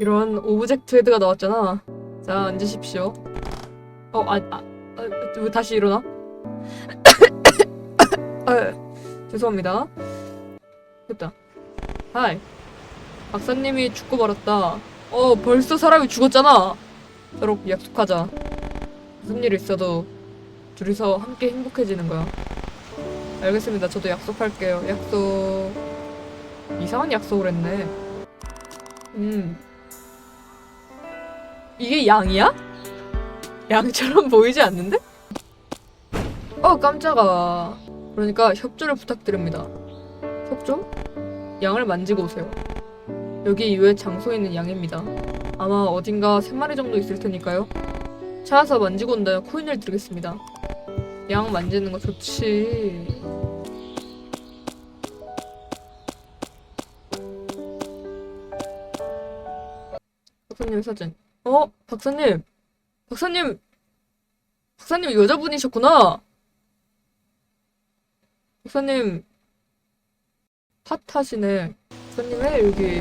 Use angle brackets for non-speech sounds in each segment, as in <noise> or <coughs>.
이런 오브젝트 헤드가 나왔잖아. 자, 앉으십시오. 어, 아, 아, 아 왜 다시 일어나? <coughs> 아, 죄송합니다. 됐다. 하이. 박사님이 죽고 말았다. 어, 벌써 사람이 죽었잖아. 서로 약속하자. 무슨 일 있어도 둘이서 함께 행복해지는 거야. 알겠습니다. 저도 약속할게요. 약속. 이상한 약속을 했네. 음. 이게 양이야? 양처럼 보이지 않는데? 어, 깜짝아. 그러니까 협조를 부탁드립니다. 협조? 양을 만지고 오세요. 여기 이외 장소에 있는 양입니다. 아마 어딘가 세 마리 정도 있을 테니까요. 찾아서 만지고 온다면 코인을 드리겠습니다. 양 만지는 거 좋지. 박사님 사진. 어? 박사님. 박사님. 박사님 여자분이셨구나. 박사님. 핫하시네. 박사님의 일기.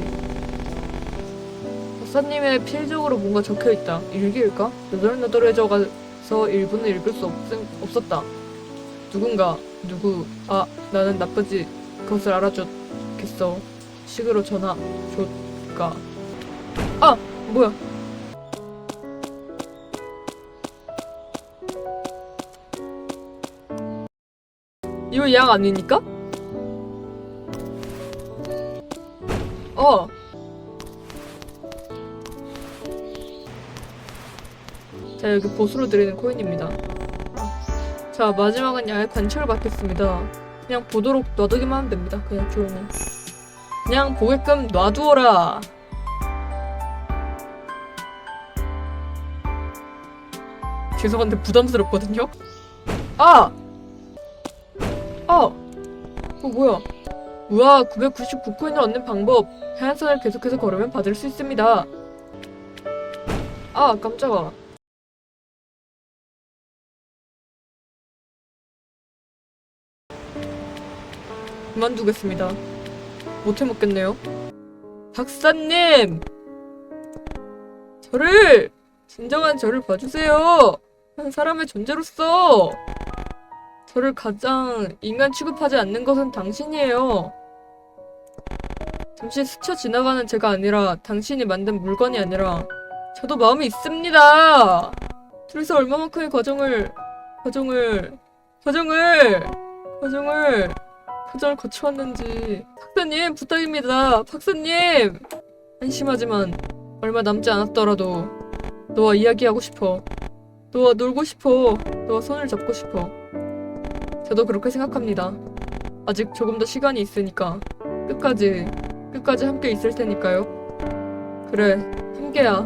박사님의 필적으로 뭔가 적혀있다. 일기일까? 너덜너덜해져가서 일부는 읽을 수 없, 없었다. 누군가, 누구, 아, 나는 나쁘지. 그것을 알아줬겠어. 식으로 전화, 줬가. 아! 뭐야? 이거 양 아니니까? 어. 자, 여기 보수로 드리는 코인입니다. 자, 마지막은 양의 관찰을 받겠습니다. 그냥 보도록 놔두기만 하면 됩니다. 그냥 조용히. 그냥 보게끔 놔두어라. 죄송한데 부담스럽거든요? 아! 아! 어, 뭐야. 우와, 999코인을 얻는 방법. 해안선을 계속해서 걸으면 받을 수 있습니다. 아, 깜짝아. 그만두겠습니다. 못 해 먹겠네요. 박사님! 저를! 진정한 저를 봐주세요! 한 사람의 존재로서! 저를 가장 인간 취급하지 않는 것은 당신이에요. 잠시 스쳐 지나가는 제가 아니라 당신이 만든 물건이 아니라 저도 마음이 있습니다. 둘이서 얼마만큼의 과정을 과정을 과정을 과정을 과정을 거쳐왔는지 박사님 부탁입니다. 박사님 한심하지만 얼마 남지 않았더라도 너와 이야기하고 싶어. 너와 놀고 싶어. 너와 손을 잡고 싶어. 저도 그렇게 생각합니다. 아직 조금 더 시간이 있으니까 끝까지 끝까지 함께 있을 테니까요. 그래, 함께야.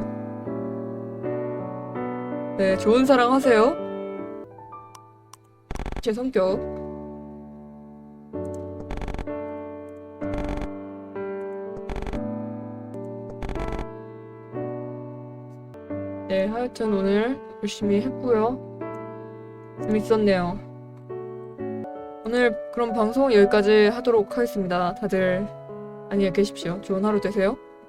네, 좋은 사랑 하세요. 제 성격. 네, 하여튼 오늘 열심히 했고요. 재밌었네요. 오늘 그럼 방송 여기까지 하도록 하겠습니다. 다들 안녕히 계십시오. 좋은 하루 되세요.